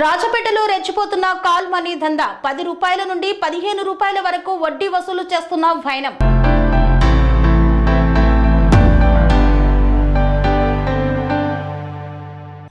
రాజపేటలో రెచ్చిపోతున్న call money దందా పది రూపాయల నుండి పదిహేను రూపాయల వరకు వడ్డీ వసూలు చేస్తున్న వైనం.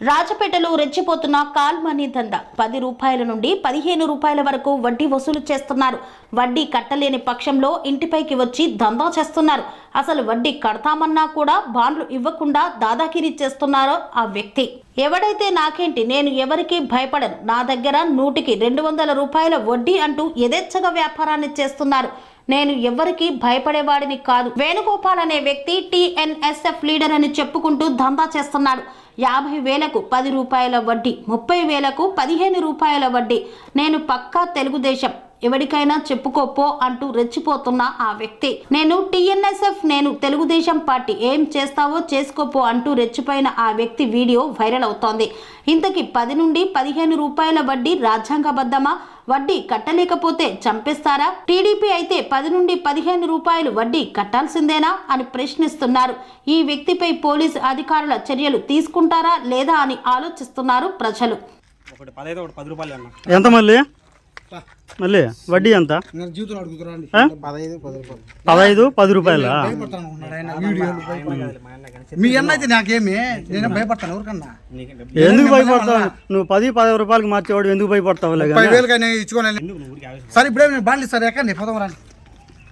రాజపేటలో రెచ్చిపోతున్న కాల్ మనీ దందా పది రూపాయల నుండి పదిహేను రూపాయల వరకు వడ్డీ వసూలు చేస్తున్నారు. వడ్డీ కట్టలేని పక్షంలో ఇంటిపైకి వచ్చి దందా చేస్తున్నారు. అసలు వడ్డీ కడతామన్నా కూడా బాండ్లు ఇవ్వకుండా దాదాగిరి చేస్తున్నారో ఆ వ్యక్తి. ఎవడైతే నాకేంటి నేను ఎవరికీ భయపడను. నా దగ్గర నూటికి రెండు వందల రూపాయల వడ్డీ అంటూ యథేచ్ఛగా వ్యాపారాన్ని చేస్తున్నారు. నేను ఎవ్వరికీ భయపడేవాడిని కాదు. వేణుగోపాల్ అనే వ్యక్తి టీఎన్ఎస్ఎఫ్ లీడర్ అని చెప్పుకుంటూ దందా చేస్తున్నాడు. యాభై వేలకు పది రూపాయల వడ్డీ ముప్పై వేలకు పదిహేను రూపాయల వడ్డీ. నేను పక్కా తెలుగుదేశం. ఎవరికైనా చెప్పుకోపో అంటూ రెచ్చిపోతున్న ఆ వ్యక్తి. నేను టీఎన్ఎస్ఎఫ్ నేను తెలుగుదేశం పార్టీ ఏం చేస్తావో చేసుకోపో అంటూ రెచ్చిపోయిన ఆ వ్యక్తి వీడియో వైరల్ అవుతోంది. ఇంతకి పది నుండి పదిహేను రూపాయల వడ్డీ రాజ్యాంగబద్ధమా? వడ్డీ కట్టలేకపోతే చంపేస్తారా? టీడీపీ అయితే పది నుండి పదిహేను రూపాయలు వడ్డీ కట్టాల్సిందేనా అని ప్రశ్నిస్తున్నారు. ఈ వ్యక్తిపై పోలీసు అధికారుల చర్యలు తీసుకుంటారా లేదా అని ఆలోచిస్తున్నారు ప్రజలు. ఒకటి పదైదు ఒకటి పది రూపాయలు అన్న. ఎంత మళ్ళీ? మళ్ళీ వడ్డీ ఎంత? పదహైదు పది రూపాయలు. మీ అన్న అయితే నాకేమి? నేను భయపడతాను ఎవరికన్నా? ఎందుకు భయపడతావు? నువ్వు పది పదహారు రూపాయలకి మార్చేవాడు ఎందుకు భయపడతావు యాభై సరే ఇప్పుడే నేను బాండ్లు ఇస్తారు ఎక్కడ పోదాం రండి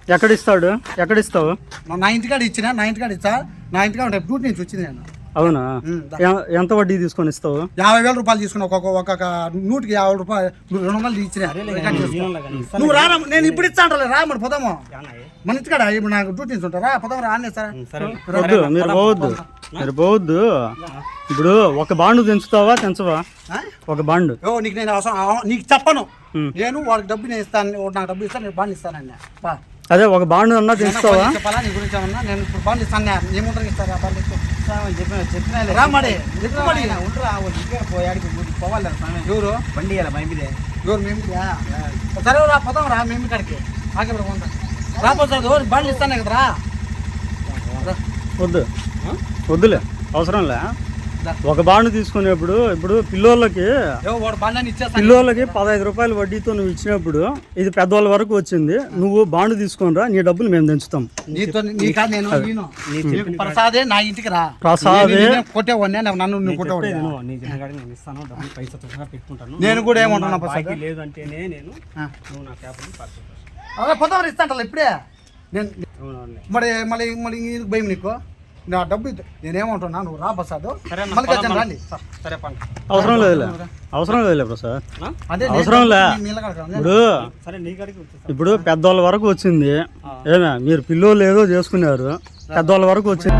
ఎక్కడ ఇస్తాడు ఎక్కడ ఇస్తావు నా- నా ఇంటికాడ ఇచ్చిన నా ఇంటికాడ ఇచ్చా నా ఇంటికాడ డ్యూటీ నుంచి వచ్చింది నేను. అవునా? ఎంత వడ్డీ తీసుకొని ఇస్తావు? యాభై వేల రూపాయలు తీసుకున్నా ఒక్కొక్క ఒక్కొక్క నూటికి యాభై రూపాయలు రెండు వందలు ఇచ్చిన. నువ్వు రారా నేను ఇప్పుడు ఇచ్చా అంటారు రా మరి పోదాము? మన ఇంటికాడ ఇప్పుడు నాకు డ్యూటీ ఉంటారా పోదాం రా అన్నీ సార్. మీరు పోవద్దు మీరు పోవద్దు. ఇప్పుడు ఒక బాండు తెంచుతావా తెంచవా? ఆ? ఒక బాండు. ఓ నీకు నేను అవసరం నీకు చెప్పను. నేను వాడికి డబ్బు నేను ఇస్తాను నాకు డబ్బు ఇస్తాను నేను బాండ్లు ఇస్తానన్నా బా అదే ఒక బాండు అన్నా తెంచుతావా చెప్పాలా నీ గురించి ఏమన్నా నేను ఇప్పుడు బాండ్లు ఇస్తాను ఏముంటారు ఇస్తారా బాండ్లు ఇస్తే చెప్పిన చెప్పిన రా మరి ఎక్కువ మరి ఉండరా ఇంటికి పోయాడికి పోవాలి ఎవరు బండి ఇలా మైమిదే ఎవరు మేము సరే రా పోదాం రా మేము ఇక్కడికి ఆకే పోతాం రాపోతుంది ఎవరు బాండ్లు ఇస్తానే కదరా రా. వద్దు వద్దులే అవసరంలే దా. ఒక బాండు తీసుకునేప్పుడు ఇప్పుడు పిల్లోళ్ళకి పిల్లోళ్ళకి పదహైదు రూపాయల వడ్డీతో నువ్వు ఇచ్చినప్పుడు ఇది పెద్దవాళ్ళ వరకు వచ్చింది. నువ్వు బాండు తీసుకొనిరా నీ డబ్బులు మేము నీకు ప్రసాదే నా ఇంటికి రా. ప్రసాదే? కొట్టేవాడిని నేను నన్ను పెట్టుకుంటాను. నేను కూడా ఏమంటున్నా ప్రసాద్? బాకీ లేదు అంటేనే నేను. నువ్వు నా ఇస్తాంటా ఇప్పుడే? నేను మరి మళ్ళీ మళ్ళీ భయం నీకు? నా డబ్బు. నేనేమంటున్నా? నువ్వు రా ప్రసాద్. అవసరం లేదులే. అవసరం లేదులే ప్రసాద్. అవసరం లే. ఇప్పుడు ఇప్పుడు పెద్దవాళ్ళ వరకు వచ్చింది. ఏమే మీరు పిల్లోళ్ళు ఏదో చేసుకున్నారు. పెద్దవాళ్ళ వరకు వచ్చింది.